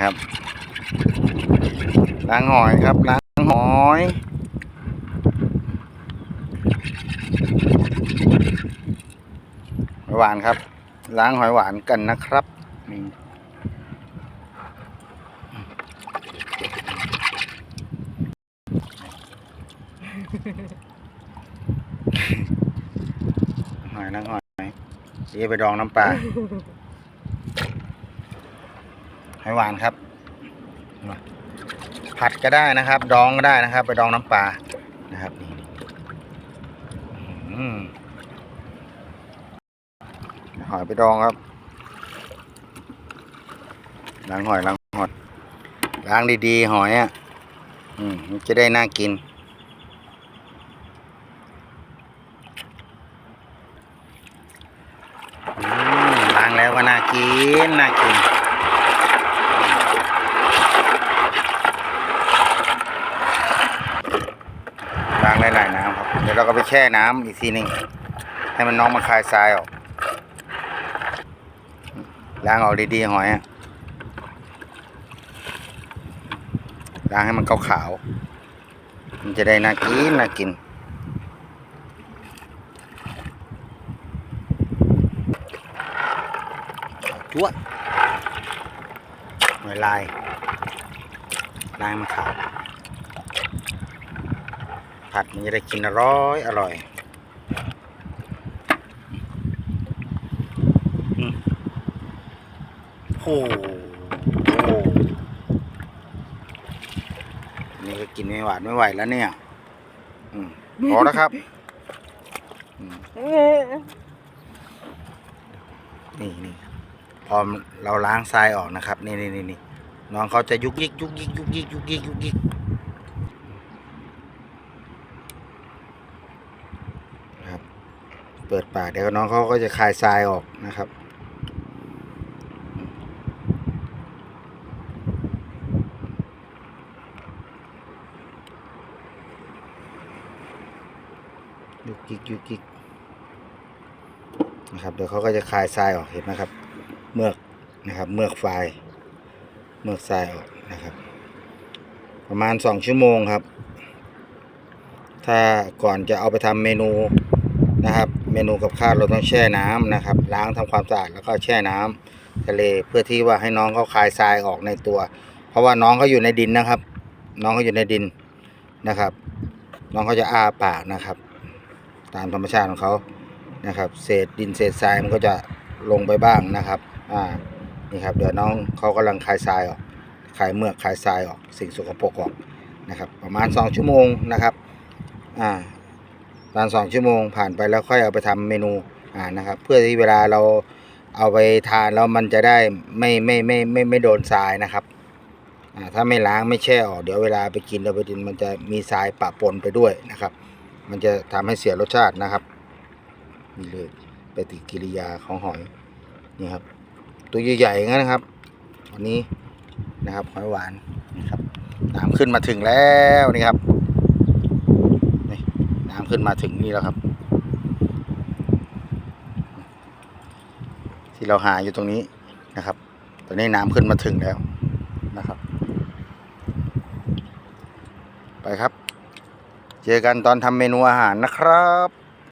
ครับล้างหอยครับล้างหอยหอยหวานครับ ล้างหอยหวานกันนะครับนี่หอยล้างหอยเดี๋ยวไปดองน้ำปลา หอยหวานครับผัดก็ได้นะครับ ดองก็ได้นะครับ ไปดองน้ำปลานะครับนี่หอยไปดองครับล้างหอยล้างหอยล้างดีๆหอยอะอืมจะได้น่ากินล้างแล้วก็น่ากินน่ากิน ล้างหลน้ำครับ เดี๋ยวเราก็ไปแช่น้ำอีกทีหนึ่งให้มันน้องมาคลายทรายออก ล้างออกดีๆหอยล้างให้มันขาวๆมันจะได้น่ากินน่ากินจั่วหอยลายลายมันขาว ผัดมันจะได้กินอร่อยอร่อยโอ้โหนี่ก็กินไม่หวานไม่ไหวแล้วเนี่ยอพอแล้วครับนี่นี่พอเราล้างทรายออกนะครับ นี่นี่นี่นี่น้องเขาจะยุกยิกยุกยิกยุกยิกยุกยิกยุกยิก ครับ เปิดปากเดี๋ยวน้องเขาก็จะคายทรายออกนะครับ ยุกยิกยุกยิกนะครับเดี๋ยวเขาก็จะคายทรายออกเห็นไหมครับ เมือกนะครับ เมือกไฟเมือกทรายออกนะครับ ประมาณสองชั่วโมงครับ ถ้าก่อนจะเอาไปทำเมนูนะครับ เมนูกับข้าวเราต้องแช่น้ำนะครับ ล้างทำความสะอาดแล้วก็แช่น้ำทะเลเพื่อที่ว่าให้น้องเขาคายทรายออกในตัว เพราะว่าน้องเขาอยู่ในดินนะครับ น้องเขาอยู่ในดินนะครับ น้องเขาจะอ้าปากนะครับ ตามธรรมชาติของเขานะครับ เศษดินเศษทรายมันก็จะลงไปบ้างนะครับอ่านี่ครับเดี๋ยวน้องเขากำลังคายทรายออกคายเมือกคายทรายออกสิ่งสกปรกออกนะครับ ประมาณ 2 ชั่วโมงนะครับอ่า ประมาณสองชั่วโมงผ่านไปแล้วค่อยเอาไปทำเมนูอ่านะครับ เพื่อที่เวลาเราเอาไปทานแล้วมันจะได้ไม่ไม่ไม่ไม่ไม่โดนทรายนะครับอ่าถ้าไม่ล้างไม่แช่ออกเดี๋ยวเวลาไปกินเราไปกินมันจะมีทรายปะปนไปด้วยนะครับ มันจะทำให้เสียรสชาตินะครับนี่เลยปฏิกิริยาของหอยนี่ครับ ตัวใหญ่ๆงั้นนะครับวันนี้นะครับหอยหวานนะครับน้ำขึ้นมาถึงแล้วนี่ครับ น้ำขึ้นมาถึงนี่แล้วครับ ที่เราหาอยู่ตรงนี้นะครับ ตอนนี้น้ำขึ้นมาถึงแล้วนะครับ ไปครับ เจอกันตอนทำเมนูอาหารนะครับ